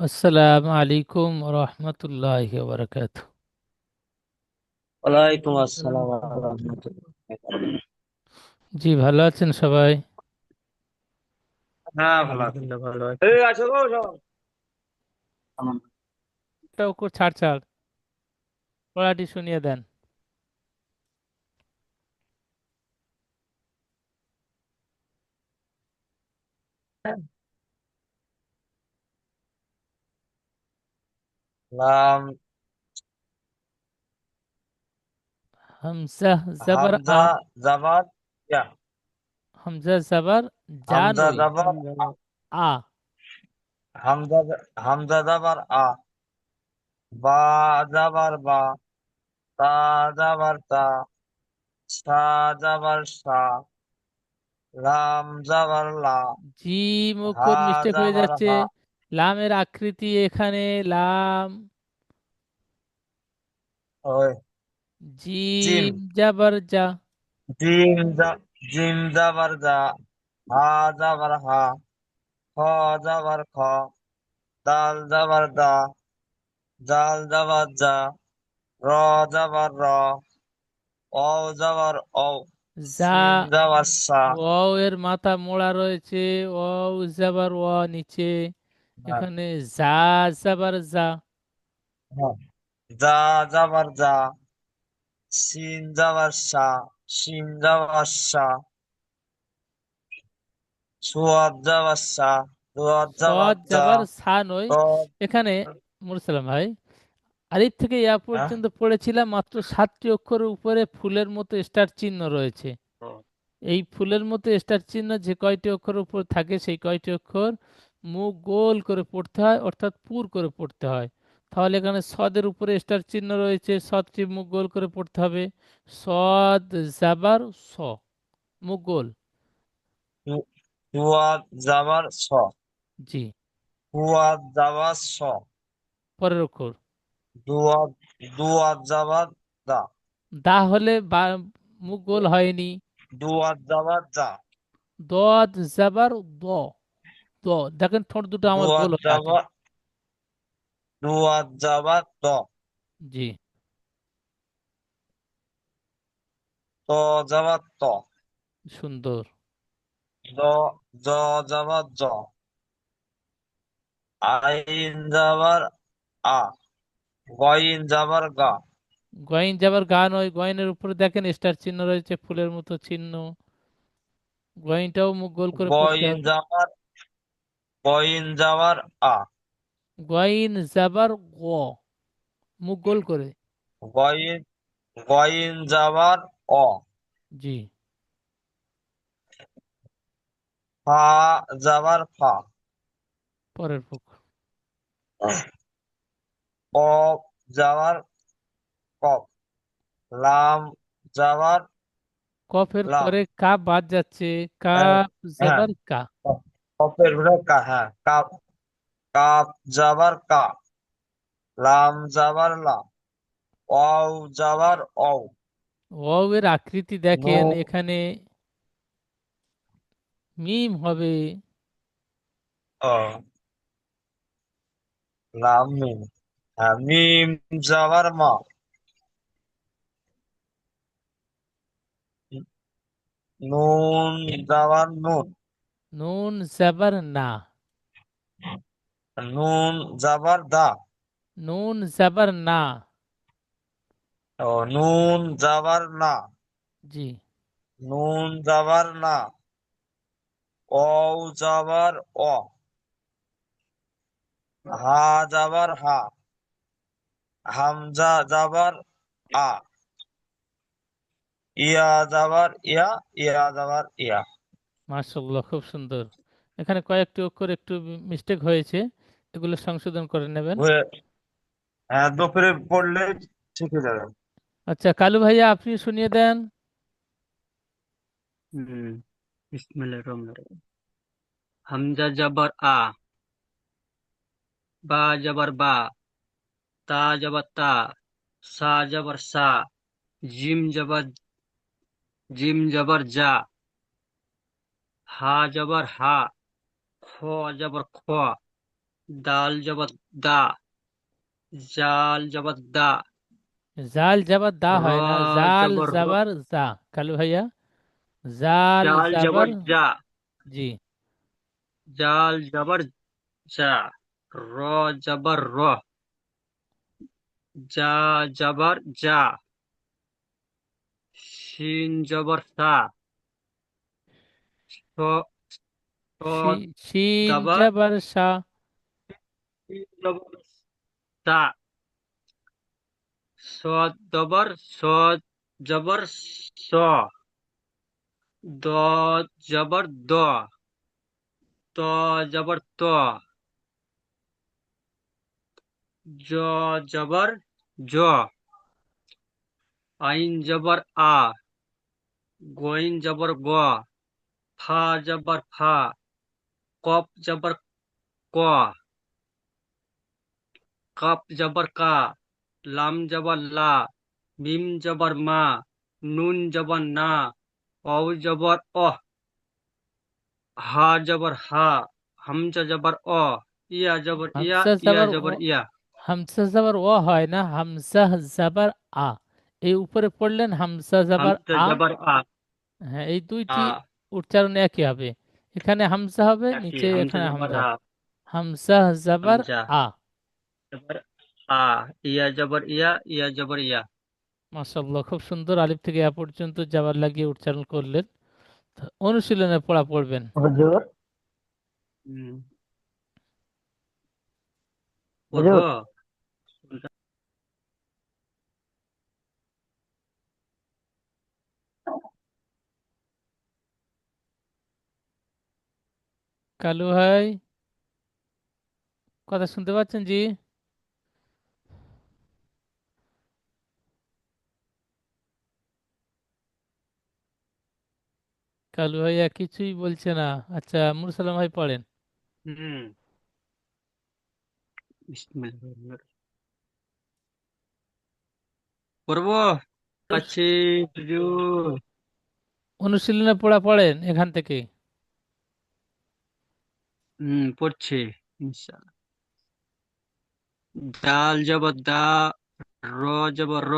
আসসালামু আলাইকুম রহমতুল্লাহ বারকাত ওয়ালাইকুম আসসালাম ওয়া রাহমাতুল্লাহ। জি ভালো আছেন সবাই? হ্যাঁ ভালো আছি ভালো আছি। এই আছো গো সব? একটা ওকে ছাড় ছাড়। পড়াটি শুনিয়ে দেন। লাম হামজা জবর আ হামজা জাবার ইয়া হামজা জবর যা হামজা নই জাবার আ হামজা হামজা জাবার আ বা জাবার বা তা জাবার তা সা জাবার সা লাম জাবার লা হা অক্ষর মিস্টেক হয়ে যাচ্ছে। লামের আকৃতি এখানে। লাম ওই জিম জবর যা জিম জা জিম জাবার জা হা জাবার হা খ জাবার খ দাল জাবার দা জাল জাবার যা র যাবার র অ যাবার অ যা যাবার সা ও এর মাথা মোড়া রয়েছে ও জবর ও নিচে এখানে যা জবর যা হ্যাঁ। যা যাবার যা সিন যাবার সা সিন যাবার সা সুয়াদ যাবার সা দুয়াদ যাবার যাবার সা নয়। এখানে মুরসালাম ভাই আলিফ থেকে ইয়া হ্যাঁ। পর্যন্ত পড়েছিলাম মাত্র সাতটি অক্ষরের উপরে ফুলের মতো স্টার চিহ্ন রয়েছে। এই ফুলের মতো স্টার চিহ্ন যে কয়টি অক্ষরের উপর থাকে সেই কয়টি অক্ষর মুখ গোল করে পড়তে হয় অর্থাৎ পুর করে পড়তে হয়। তাহলে এখানে সদের উপরে স্টার চিহ্ন রয়েছে। সদটি মুখ গোল করে পড়তে হবে। সদ জাবার স। মুখ গোল। সুয়াদ যাবার স। জি। সুয়াদ স। পরের অক্ষর। দুয়াদ দুয়াদ যাবার দা। দা হলে মুখ গোল হয়নি। দুয়াদ দদ জাবার দ। দ। দেখেন ঠোঁট দুটো আমার গোল হয়ে আছে। জি। ত যাবার ত। সুন্দর। জ জ। যাবার জ আইন আ। গইন যাবার গা। গয়েন যাবার গান ওই গয়েনের উপরে দেখেন স্টার চিহ্ন রয়েছে ফুলের মতো চিহ্ন। গয়েনটাও মুখ গোল করে পড়তে গইন হবে। যাবার গইন যাবার আ। গয়েন যাবার গ। মুখ গোল করে। গইন গইন যাবার অ। জি। ফা যাবার ফা। পরের পক্ষ। কফ যাবার কফ। লাম যাবার কফের লাম। পরে কাপ বাদ যাচ্ছে। হ্যাঁ কাপ হ্যাঁ, যাবার কা। কফের ভিতরে কা হ্যাঁ কাপ কাপ যাবার কা লাম যাবার লা অও যাবার অও ও এর আকৃতি দেখেন এখানে মিম হবে। লাম মিম হ্যাঁ মিম যাবার মা। নুন যাবার নুন। নুন যাবার না। নুন যাবার দা। নুন যাবার না। ও নুন যাবার না। জি। নুন যাবার না। অও যাবার অ। হা যাবার হা। হামজা যাবার আ। ইয়া যাবার ইয়া ইয়া যাবার ইয়া। মাশাআল্লাহ খুব সুন্দর। এখানে কয়েকটি অক্ষর একটু মিস্টেক হয়েছে। এগুলো সংশোধন করে নেবেন। হ্যাঁ দুপুরে পড়লে শিখে যাবে আচ্ছা কালু ভাইয়া আপনি শুনিয়ে দেন। হুম বিসমিল্লাহির রহমানির রহিম। হামজা জবর আ বা জবর বা তা জবর তা সা জবর সা জিম জবর জিম জবর জা হা জবর হা খ জবর খ। দাল জবর দা। জাল জবর দা। জাল জাবার দা হয় না। জাল জবর জা কালু ভাইয়া জাল জাল জাবার জা জি। জাল জবর জা র জবর র। জা জবর জা শিন জবর সা। জবর জাবার সা। সা স জবর স জবর স দ জবর দ ত জবর ত জ জবর জ আইন জবর আ গইন জবর গ ফা জবর ফা কপ জবর ক কপ জবর কা লাম জবর লা মিম জবর মা নুন জবর না অউ জবর অহ হা জবর হা হামজা জবর অ ইয়া জবর ইয়া হামসা ইয়া জাবার জবর ও ইয়া হামসা জাবার ও হয় না হামসা জাবার আ এই উপরে পড়লেন হামসা জাবার হামজা আ জবর আ হ্যাঁ এই দুইটি আ উচ্চারণ একই হবে এখানে হামসা হবে একই নিচে হামজা এখানে জবর হামজা আ হামসা জাবার হামজা আ জবর আ ইয়া জবর ইয়া ইয়া জবর ইয়া। মাশাআল্লাহ খুব সুন্দর আলিফ থেকে ইয়া পর্যন্ত জাবার লাগিয়ে উচ্চারণ করলেন। অনুশীলনে পড়া পড়বেন। হুজুর। হুম। হুজুর। কালু ভাই কথা শুনতে পাচ্ছেন জি? কালু ভাইয়া কিছুই বলছে না। আচ্ছা মুরসালাম ভাই পড়েন। হুম। হুজুর। অনুশীলনে পড়া পড়েন এখান থেকে। হুম পড়ছি ইনশাআল্লাহ। দাল জবর দা র জবর র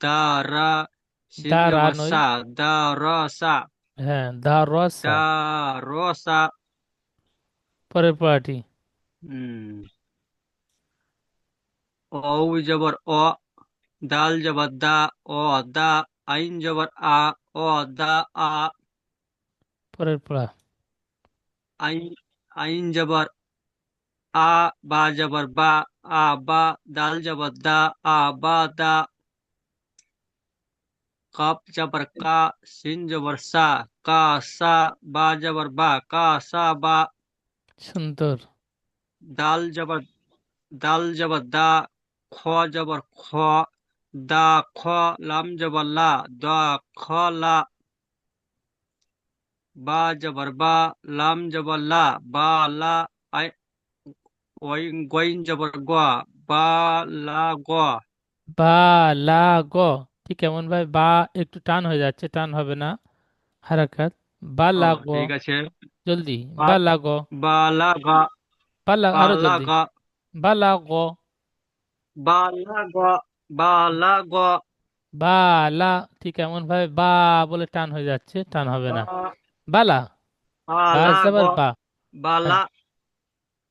দা রা সিন জবর সা দা র সা। হ্যাঁ দা রসা। দা র সা পরের পড়াটি হুম। অউ জবর অ দাল জবর দা অ দা আইন জবর আ অ দা আ। পরের পড়া আইন আইন জবর আ বা জবর বা আ বা দাল জবর দা আ বা দা। কাপ জবর কা সিন জবর সা কা সা বা জবর বা কা সা বা সুন্দর দাল জবর দাল জবর দা খ জবর খ দা খ লাম জবর লা দা খ লা বা জবর বা লাম জবর লা বা লা আই ওয়াইন ঠিক এমন ভাই বা একটু টান হয়ে যাচ্ছে টান হবে না। হারাকাত। বা ও লা ঠিক আছে। জলদি। বা বা লা গ বা লা গা বা আরও জলদি। বা বা বা বা লা। ঠিক এমন ভাবে বা বলে টান হয়ে যাচ্ছে টান হবে না। বালা বা জবর বা। বা লা।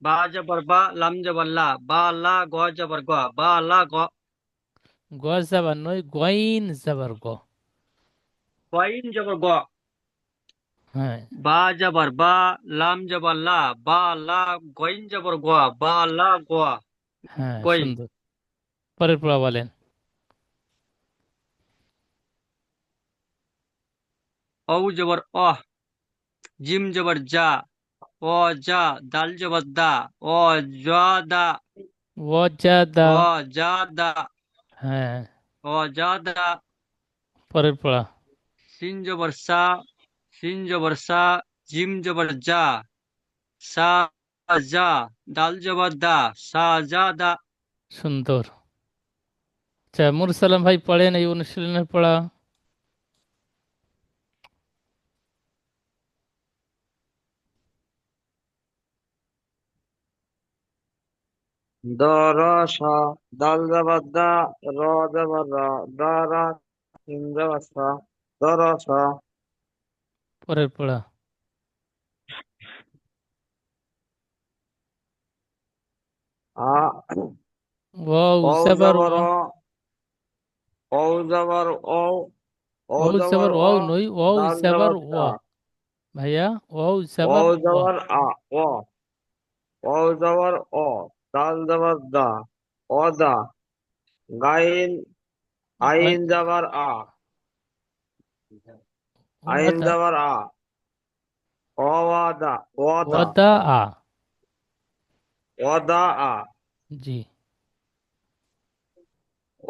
বা জবর বা লাম জবর লা। বা লা গ জবর গ। বা লা গ গ জবর নয় গইন জবর গ ওয়াইন জবর গ হ্যাঁ বা জবর বা লাম জবর লা বা লা গোইন জবর গ বা লা গ হ্যাঁ গইন সুন্দর পরের পড়া বলেন ঔ জবর অহ জিম জবর যা অ যা দাল জবর দা অ যা দা ওয়াজাদা অ যা দা হ্যাঁ অ যা দা পরের পড়া। সিন জবর সা সিন জবর সা জিম জবর যা সা যা দাল জবর দা সা যা দা। সুন্দর। আচ্ছা মুরসালাম ভাই পড়েন এই অনুশীলনের পড়া। দরসা দাল দা র যাবার রা দারা সিন যাবার সা পরের পড়া। আ ওয়াও ও জাবার ও ও ও ওয়াও। জাবার ওয়াও নই ওয়াও জাবার ওয়া। দা ভাইয়া ওয়াও ও জাবার ওয়া। যাবার আ ও ও যাবার অ। দাল যাবার দা অ দা গাইন আইন যাবার আ। আইন যাবার আ অওয়াদা ওয়াদা ওয়াদা আ। ওয়াদা আ। জি।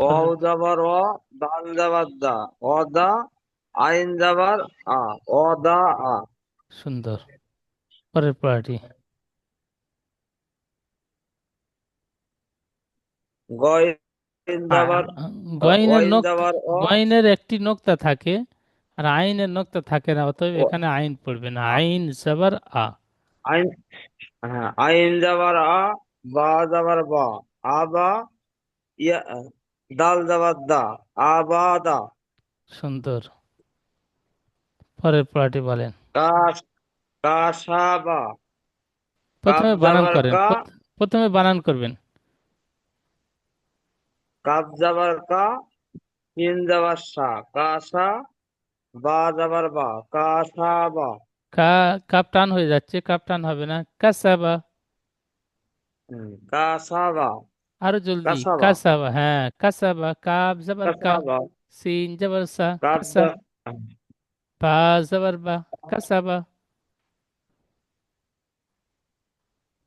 ও যাবার অ দাল যাবার দা। অদা আইন যাবার আ। অদা আ। সুন্দর। পরের পড়াটি গইন গয়নের অ গয়নের একটি নোক্তা থাকে আর আইনের নোক্তা থাকে না অতএব এখানে আইন পড়বে না। আইন জাবার আ। আইন হ্যাঁ আইন যাবার আ বা যাবার বা। আবা ইয়া দাল যাবার দা। আবাদা সুন্দর। পরের পড়াটি বলেন। কাশ কাশাবা প্রথমে বানান করেন। প্রথমে বানান করবেন। কাপ যাবার কা সিন যাবার সা কাশা বা যাবার বা কাশাবা কা কাপ টান হয়ে যাচ্ছে কাপ টান হবে না কাসাবা হুম, কাসাবা আরও জলদি কাসাবা কাসাবা হ্যাঁ কাসাবা কাপ জবর কা কাসাবা সিন জবর সা কাপ কাসা যা- বা জবর বা কাসাবা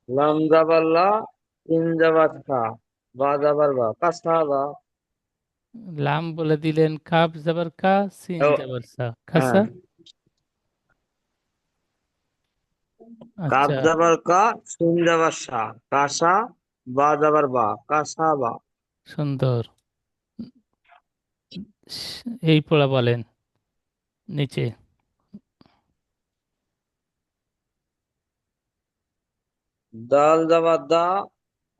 লাম যাবার লা সিন যাবার সা বা যাবার বা কাসাবা লাম বলে দিলেন কাপ কা সিন সা হ্যাঁ। খাসা কাপ আচ্ছা। যাবার কা সিন যাবার সা কাসা বা যাবার বা কাসাবা সুন্দর। এই পড়া বলেন নিচে। দাল যাবার দা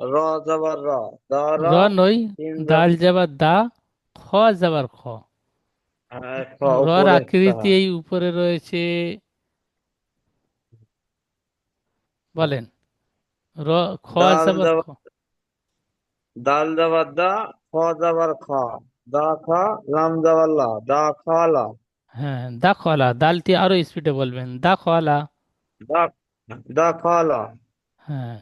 র র র নই দাল দা খ যাবার খ। হ্যাঁ, রর উপরে আকৃতি এই উপরে রয়েছে। বলেন র খ খ। দাল দা খ খ। দা খা লাম লা দা খালা হ্যাঁ দাখলা দালটি আরও স্পিডে বলবেন। দা দাখলা দা দা খালা হ্যাঁ।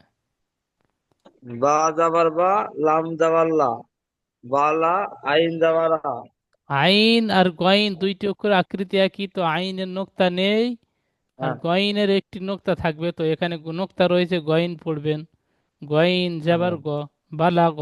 বা যাবার বা লাম যাবার লা বালা আইন যাবার হা আইন আর গইন দুইটি অক্ষর আকৃতি একই তো আইনের নোক্তা নেই আর গয়নের গইনের একটি নোক্তা থাকবে তো এখানে নোক্তা রয়েছে গইন পড়বেন। গইন যাবার গ বালা গ।